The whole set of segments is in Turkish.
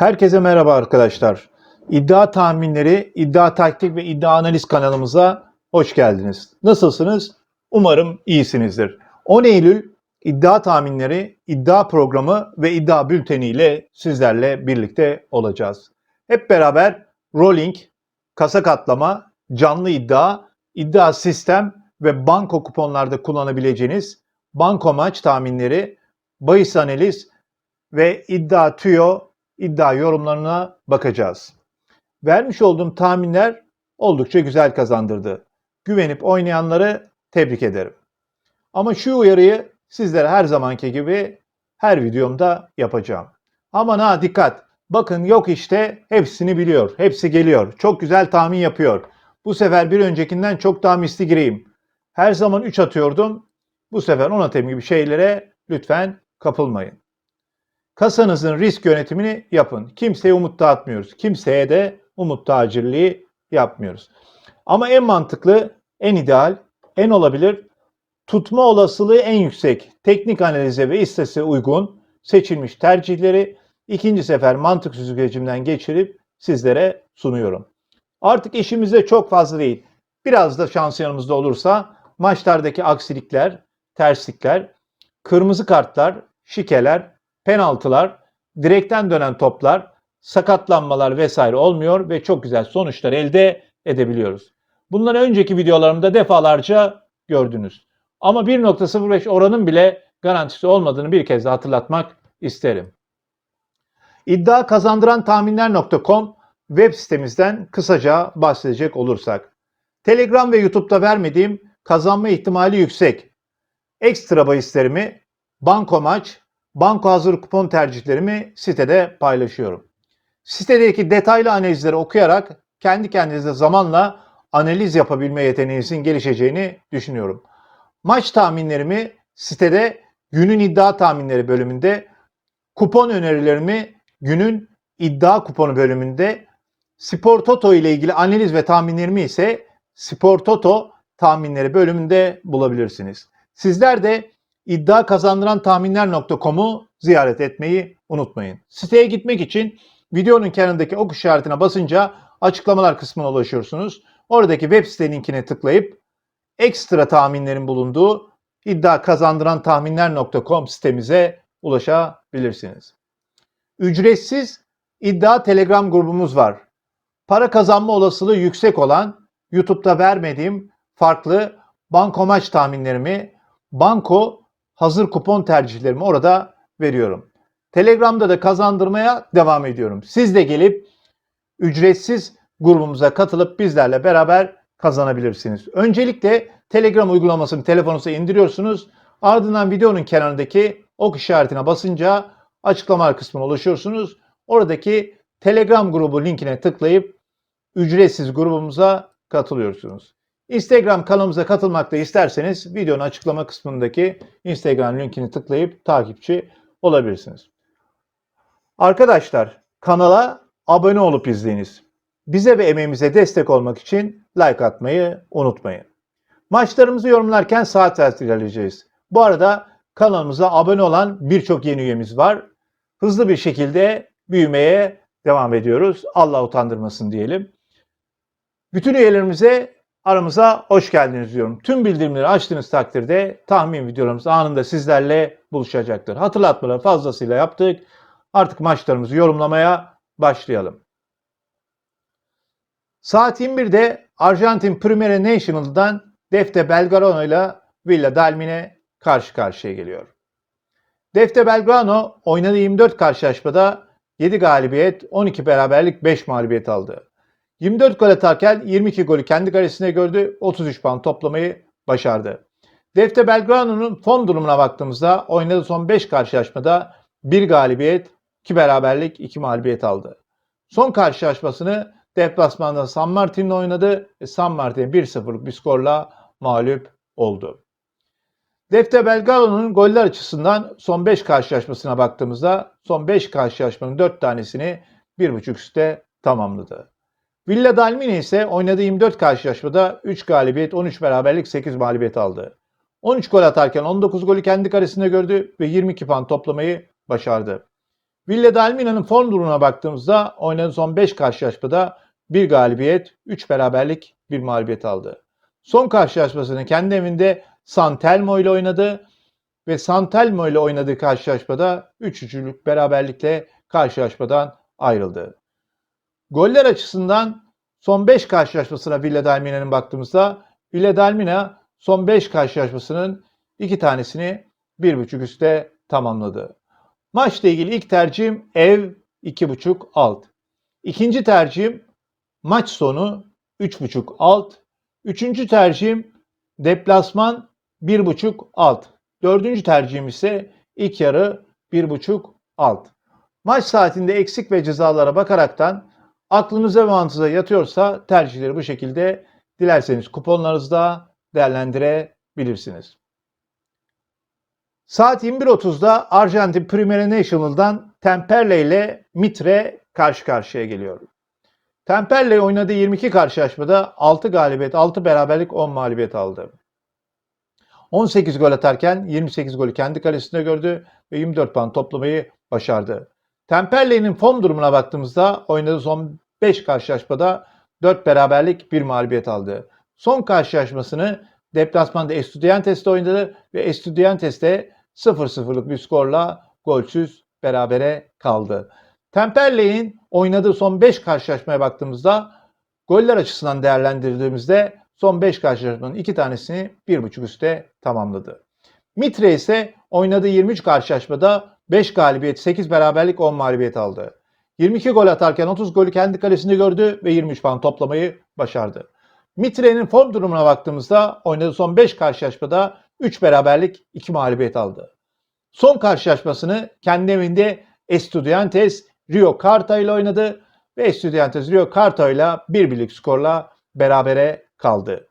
Herkese merhaba arkadaşlar. İddia tahminleri, iddia taktik ve iddia analiz kanalımıza hoş geldiniz. Nasılsınız? Umarım iyisinizdir. 10 Eylül iddia tahminleri, iddia programı ve iddia bülteni ile sizlerle birlikte olacağız. Hep beraber rolling, kasa katlama, canlı iddia, iddia sistem ve banko kuponlarda kullanabileceğiniz banko maç tahminleri, bahis analiz ve iddia tüyo, iddia yorumlarına bakacağız. Vermiş olduğum tahminler oldukça güzel kazandırdı. Güvenip oynayanları tebrik ederim. Ama şu uyarıyı sizlere her zamanki gibi her videomda yapacağım. Aman ha dikkat. Bakın yok işte hepsini biliyor. Hepsi geliyor. Çok güzel tahmin yapıyor. Bu sefer bir öncekinden çok daha misli gireyim. Her zaman 3 atıyordum. Bu sefer 10 atayım gibi şeylere lütfen kapılmayın. Kasanızın risk yönetimini yapın. Kimseye umut dağıtmıyoruz. Kimseye de umut tacirliği yapmıyoruz. Ama en mantıklı, en ideal, en olabilir, tutma olasılığı en yüksek, teknik analize ve istatistiğe uygun seçilmiş tercihleri ikinci sefer mantık süzgecimden geçirip sizlere sunuyorum. Artık işimizde çok fazla değil. Biraz da şans yanımızda olursa maçlardaki aksilikler, terslikler, kırmızı kartlar, şikeler, penaltılar, direkten dönen toplar, sakatlanmalar vesaire olmuyor ve çok güzel sonuçlar elde edebiliyoruz. Bunları önceki videolarımda defalarca gördünüz. Ama 1.05 oranın bile garantisi olmadığını bir kez de hatırlatmak isterim. İddia kazandıran tahminler.com web sitemizden kısaca bahsedecek olursak. Telegram ve YouTube'da vermediğim kazanma ihtimali yüksek ekstra bahislerimi banko maç, banko hazır kupon tercihlerimi sitede paylaşıyorum. Sitedeki detaylı analizleri okuyarak kendi kendinize zamanla analiz yapabilme yeteneğinizin gelişeceğini düşünüyorum. Maç tahminlerimi sitede günün iddia tahminleri bölümünde, kupon önerilerimi günün iddia kuponu bölümünde, Spor Toto ile ilgili analiz ve tahminlerimi ise Spor Toto tahminleri bölümünde bulabilirsiniz. Sizler de iddia kazandıran tahminler.com'u ziyaret etmeyi unutmayın. Siteye gitmek için videonun kenarındaki ok işaretine basınca açıklamalar kısmına ulaşıyorsunuz. Oradaki web site linkine tıklayıp ekstra tahminlerin bulunduğu iddia kazandıran tahminler.com sitemize ulaşabilirsiniz. Ücretsiz iddia telegram grubumuz var. Para kazanma olasılığı yüksek olan YouTube'da vermediğim farklı banko maç tahminlerimi, banko hazır kupon tercihlerimi orada veriyorum. Telegram'da da kazandırmaya devam ediyorum. Siz de gelip ücretsiz grubumuza katılıp bizlerle beraber kazanabilirsiniz. Öncelikle Telegram uygulamasını telefonunuza indiriyorsunuz. Ardından videonun kenarındaki ok işaretine basınca açıklamalar kısmına ulaşıyorsunuz. Oradaki Telegram grubu linkine tıklayıp ücretsiz grubumuza katılıyorsunuz. Instagram kanalımıza katılmak da isterseniz videonun açıklama kısmındaki Instagram linkini tıklayıp takipçi olabilirsiniz. Arkadaşlar kanala abone olup izleyiniz. Bize ve emeğimize destek olmak için like atmayı unutmayın. Maçlarımızı yorumlarken saat saat ilerleyeceğiz. Bu arada kanalımıza abone olan birçok yeni üyemiz var. Hızlı bir şekilde büyümeye devam ediyoruz. Allah utandırmasın diyelim. Bütün üyelerimize aramıza hoş geldiniz diyorum. Tüm bildirimleri açtığınız takdirde tahmin videolarımız anında sizlerle buluşacaktır. Hatırlatmaları fazlasıyla yaptık. Artık maçlarımızı yorumlamaya başlayalım. Saat 21'de Arjantin Primera National'dan Defte Belgrano ile Villa Dalmine karşı karşıya geliyor. Defte Belgrano oynadığı 24 karşılaşmada 7 galibiyet, 12 beraberlik, 5 mağlubiyet aldı. 24 gol atarken 22 golü kendi kalesine gördü, 33 puan toplamayı başardı. Defte Belgrano'nun fon durumuna baktığımızda oynadığı son 5 karşılaşmada 1 galibiyet, 2 beraberlik, 2 mağlubiyet aldı. Son karşılaşmasını deplasmanda San Martin'le oynadı San Martin 1-0'lık bir skorla mağlup oldu. Defte Belgrano'nun goller açısından son 5 karşılaşmasına baktığımızda son 5 karşılaşmanın 4 tanesini 1.5 üstte tamamladı. Villa Dalmine ise oynadığı 24 karşılaşmada 3 galibiyet, 13 beraberlik, 8 mağlubiyet aldı. 13 gol atarken 19 golü kendi karesinde gördü ve 22 puan toplamayı başardı. Villa Dalmina'nın form durumuna baktığımızda oynadığı son 5 karşılaşmada bir galibiyet, 3 beraberlik, bir mağlubiyet aldı. Son karşılaşmasını kendi evinde San Telmo ile oynadı ve San Telmo ile oynadığı karşılaşmada 3 üçlük beraberlikle karşılaşmadan ayrıldı. Goller açısından son 5 karşılaşmasına Villa Dalmina'nın baktığımızda Villa Dalmina son 5 karşılaşmasının 2 tanesini 1.5 üstte tamamladı. Maçla ilgili ilk tercihim ev 2.5 alt. İkinci tercihim maç sonu 3.5 alt. Üçüncü tercihim deplasman 1.5 alt. Dördüncü tercihim ise ilk yarı 1.5 alt. Maç saatinde eksik ve cezalara bakaraktan aklınıza ve mantığınıza yatıyorsa tercihleri bu şekilde dilerseniz kuponlarınızda değerlendirebilirsiniz. Saat 21.30'da Arjantin Primera National'dan Temperley ile Mitre karşı karşıya geliyor. Temperley oynadığı 22 karşılaşmada 6 galibiyet, 6 beraberlik, 10 mağlubiyet aldı. 18 gol atarken 28 golü kendi kalesinde gördü ve 24 puan toplamayı başardı. Temperley'nin form durumuna baktığımızda oynadığı son 5 karşılaşmada 4 beraberlik, 1 mağlubiyet aldı. Son karşılaşmasını deplasmanda Estudiantes'te oynadı ve Estudiantes'te 0-0'lık bir skorla golsüz berabere kaldı. Temperley'in oynadığı son 5 karşılaşmaya baktığımızda goller açısından değerlendirdiğimizde son 5 karşılaşmanın 2 tanesini 1.5 üste tamamladı. Mitre ise oynadığı 23 karşılaşmada 5 galibiyet, 8 beraberlik, 10 mağlubiyet aldı. 22 gol atarken 30 golü kendi kalesinde gördü ve 23 puan toplamayı başardı. Mitre'nin form durumuna baktığımızda oynadığı son 5 karşılaşmada 3 beraberlik, 2 mağlubiyet aldı. Son karşılaşmasını kendi evinde Estudiantes Rio Carta ile oynadı ve Estudiantes Rio Carta ile bir birlik skorla berabere kaldı.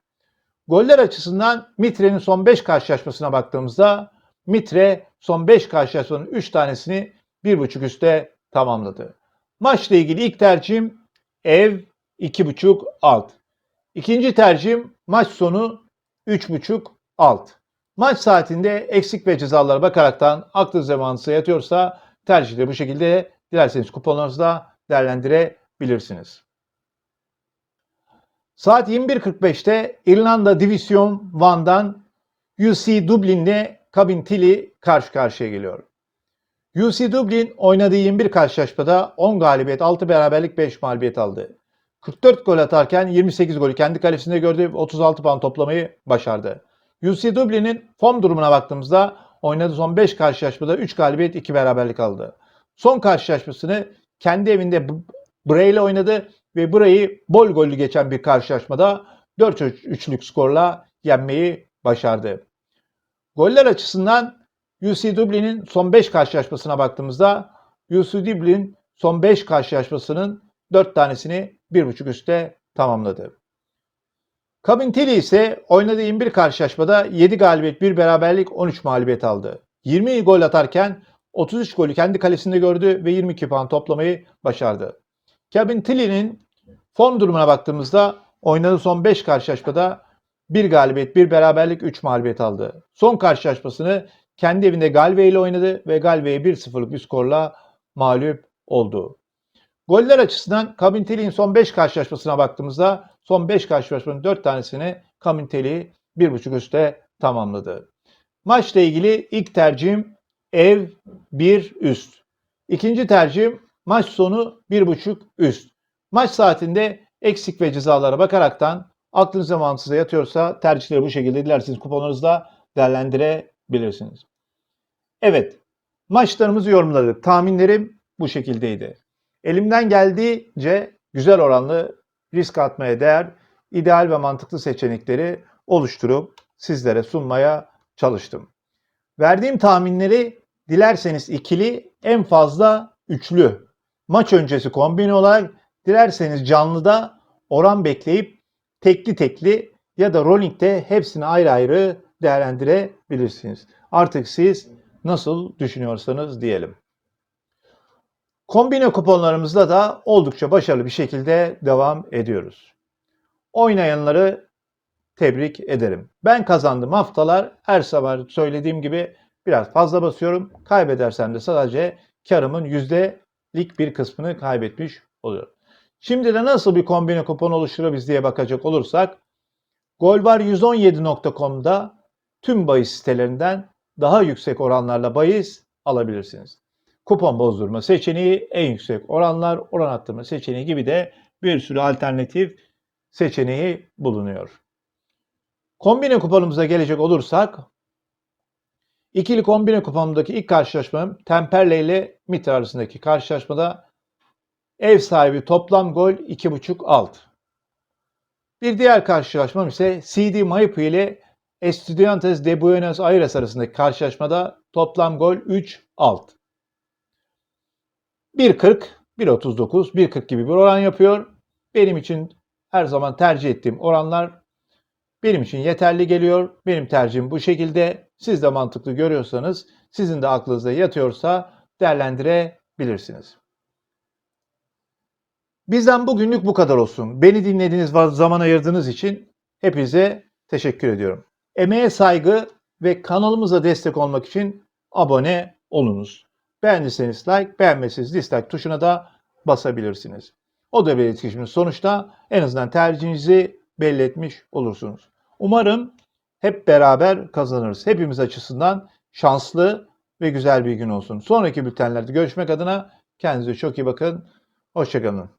Goller açısından Mitre'nin son 5 karşılaşmasına baktığımızda Mitre son 5 karşılaşmanın 3 tanesini 1.5 üste tamamladı. Maçla ilgili ilk tercihim ev 2.5 alt. İkinci tercihim maç sonu 3.5 alt. Maç saatinde eksik ve cezalara bakaraktan aklı zamanınıza yatıyorsa tercihleri bu şekilde dilerseniz kuponlarınızda değerlendirebilirsiniz. Saat 21.45'te İrlanda Division 1'dan UC Dublin'le Cabin Tilly karşı karşıya geliyor. UC Dublin oynadığı 21 karşılaşmada 10 galibiyet, 6 beraberlik, 5 mağlubiyet aldı. 44 gol atarken 28 golü kendi kalesinde gördü ve 36 puan toplamayı başardı. UC Dublin'in form durumuna baktığımızda oynadığı son 5 karşılaşmada 3 galibiyet, 2 beraberlik aldı. Son karşılaşmasını kendi evinde Bray ile oynadı ve Bray'i bol gollü geçen bir karşılaşmada 4-3'lük skorla yenmeyi başardı. Goller açısından UC Dublin'in son 5 karşılaşmasına baktığımızda UC Dublin son 5 karşılaşmasının 4 tanesini 1.5 üstte tamamladı. Cabin Tilly ise oynadığı 21 karşılaşmada 7 galibiyet, 1 beraberlik, 13 mağlubiyet aldı. 20 gol atarken 33 golü kendi kalesinde gördü ve 22 puan toplamayı başardı. Cabin Tilly'nin form durumuna baktığımızda oynadığı son 5 karşılaşmada 1 galibiyet, 1 beraberlik, 3 mağlubiyet aldı. Son karşılaşmasını kendi evinde Galway ile oynadı ve Galway'e 1-0'lık bir skorla mağlup oldu. Goller açısından Kabinteli'nin son 5 karşılaşmasına baktığımızda son 5 karşılaşmanın 4 tanesini Kabinteli 1.5 üstte tamamladı. Maçla ilgili ilk tercihim ev 1 üst. İkinci tercihim maç sonu 1.5 üst. Maç saatinde eksik ve cezalara bakaraktan aklınıza mantığınıza yatıyorsa tercihleri bu şekilde dilerseniz kuponlarınızda değerlendirebilirsiniz. Evet, maçlarımızı yorumladık. Tahminlerim bu şekildeydi. Elimden geldiğince güzel oranlı risk atmaya değer, ideal ve mantıklı seçenekleri oluşturup sizlere sunmaya çalıştım. Verdiğim tahminleri dilerseniz ikili, en fazla üçlü, maç öncesi kombin olarak dilerseniz canlıda oran bekleyip tekli tekli ya da rolling'de hepsini ayrı ayrı değerlendirebilirsiniz. Artık siz nasıl düşünüyorsanız diyelim. Kombine kuponlarımızda da oldukça başarılı bir şekilde devam ediyoruz. Oynayanları tebrik ederim. Ben kazandım haftalar her sabah söylediğim gibi biraz fazla basıyorum. Kaybedersem de sadece karımın yüzdelik bir kısmını kaybetmiş oluyorum. Şimdi de nasıl bir kombine kupon oluşturabiliriz diye bakacak olursak golvar117.com'da tüm bahis sitelerinden daha yüksek oranlarla bahis alabilirsiniz. Kupon bozdurma seçeneği, en yüksek oranlar, oran arttırma seçeneği gibi de bir sürü alternatif seçeneği bulunuyor. Kombine kuponumuza gelecek olursak ikili kombine kuponumdaki ilk karşılaşmam Temperley ile Mitre arasındaki karşılaşmada ev sahibi toplam gol 2.5 alt. Bir diğer karşılaşmam ise CD Maipo ile Estudiantes de Buenos Aires arasındaki karşılaşmada toplam gol 3 alt. 1.40, 1.39, 1.40 gibi bir oran yapıyor. Benim için her zaman tercih ettiğim oranlar benim için yeterli geliyor. Benim tercihim bu şekilde. Siz de mantıklı görüyorsanız, sizin de aklınızda yatıyorsa değerlendirebilirsiniz. Bizden bugünlük bu kadar olsun. Beni dinlediğiniz ve zaman ayırdığınız için hepinize teşekkür ediyorum. Emeğe saygı ve kanalımıza destek olmak için abone olunuz. Beğendiyseniz like, beğenmezseniz dislike tuşuna da basabilirsiniz. O da bir etkileşimin sonuçta en azından tercihinizi belli etmiş olursunuz. Umarım hep beraber kazanırız. Hepimiz açısından şanslı ve güzel bir gün olsun. Sonraki bültenlerde görüşmek adına kendinize çok iyi bakın. Hoşçakalın.